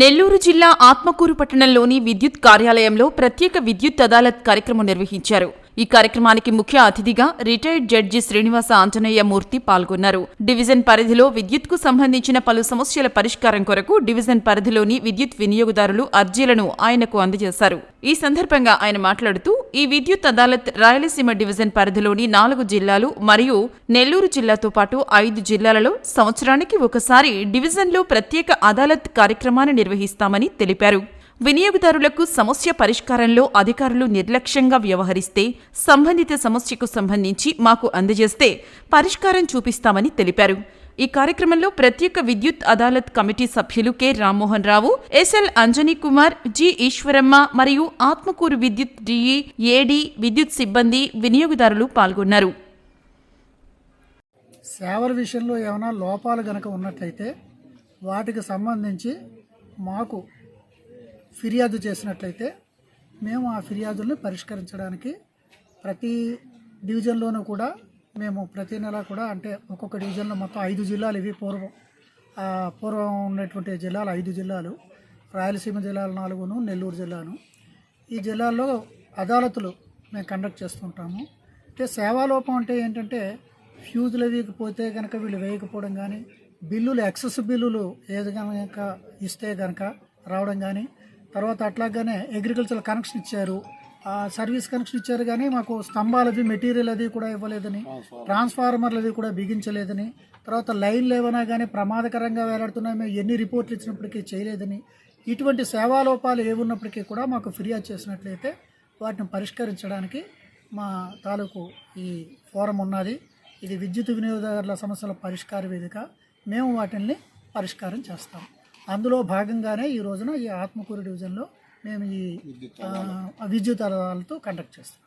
నెల్లూరు జిల్లా ఆత్మకూరు పట్టణంలోని విద్యుత్ కార్యాలయంలో ప్రత్యేక విద్యుత్ అదాలత్ కార్యక్రమం నిర్వహించారు. ఈ కార్యక్రమానికి ముఖ్య అతిథిగా రిటైర్డ్ జడ్జి శ్రీనివాస ఆంజనేయ మూర్తి పాల్గొన్నారు. డివిజన్ పరిధిలో విద్యుత్కు సంబంధించిన పలు సమస్యల పరిష్కారం కొరకు డివిజన్ పరిధిలోని విద్యుత్ వినియోగదారులు అర్జీలను ఆయనకు అందజేశారు. ఈ సందర్భంగా ఆయన మాట్లాడుతూ ఈ విద్యుత్ అదాలత్ రాయలసీమ డివిజన్ పరిధిలోని నాలుగు జిల్లాలు మరియు నెల్లూరు జిల్లాతో పాటు ఐదు జిల్లాలలో సంవత్సరానికి ఒకసారి డివిజన్లో ప్రత్యేక అదాలత్ కార్యక్రమాన్ని నిర్వహిస్తామని తెలిపారు. వినియోగదారులకు సమస్య పరిష్కారంలో అధికారులు నిర్లక్ష్యంగా వ్యవహరిస్తే సంబంధిత సమస్యకు సంబంధించి మాకు అందజేస్తే పరిష్కారం చూపిస్తామని తెలిపారు. ఈ కార్యక్రమంలో ప్రత్యేక విద్యుత్ అదాలత్ కమిటీ సభ్యులు K Rammohan Rao SL Anjani Kumar G Eswaramma మరియు ఆత్మకూరు విద్యుత్ డిఈ ఏడి విద్యుత్ సిబ్బంది వినియోగదారులు పాల్గొన్నారు. సేవల విషయంలో ఏమైనా లోపాలు గనక ఉన్నట్లయితే వాటికి సంబంధించి మాకు ఫిర్యాదు చేసినట్లయితే మేము ఆ ఫిర్యాదుల్ని పరిష్కరించడానికి ప్రతి డివిజన్లోనూ కూడా మేము ప్రతి నెల కూడా అంటే ఒక్కొక్క డివిజన్లో మొత్తం ఐదు జిల్లాలు ఇవి. పూర్వం పూర్వం ఉన్నటువంటి జిల్లాలు ఐదు జిల్లాలు. రాయలసీమ జిల్లాలు నాలుగును నెల్లూరు జిల్లాను. ఈ జిల్లాల్లో అదాలతులు మేము కండక్ట్ చేస్తుంటాము. అంటే సేవాలోపం అంటే ఏంటంటే ఫ్యూజులు వేయకపోతే కనుక వీళ్ళు వేయకపోవడం కానీ బిల్లులు ఎక్సెస్ బిల్లులు ఏది కనుక ఇస్తే కనుక రావడం కానీ తర్వాత అట్లాగానే అగ్రికల్చర్ కనెక్షన్ ఇచ్చారు. సర్వీస్ కనెక్షన్ ఇచ్చారు కానీ మాకు స్తంభాలది మెటీరియల్ అది కూడా ఇవ్వలేదని ట్రాన్స్ఫార్మర్లు అది కూడా బిగించలేదని తర్వాత లైన్లు ఏమైనా కానీ ప్రమాదకరంగా వేలాడుతున్నాయి మేము ఎన్ని రిపోర్ట్లు ఇచ్చినప్పటికీ చేయలేదని ఇటువంటి సేవాలోపాలు ఏమున్నప్పటికీ కూడా మాకు ఫిర్యాదు చేసినట్లయితే వాటిని పరిష్కరించడానికి మా తాలూకు ఈ ఫోరం ఉన్నది. ఇది విద్యుత్ వినియోగదారుల సమస్యల పరిష్కార వేదిక. మేము వాటిని పరిష్కారం చేస్తాం. అందులో భాగంగానే ఈ రోజున ఈ ఆత్మకూరు డివిజన్లో మేము ఈ విద్యుత్ అదాలతో కండక్ట్ చేస్తాం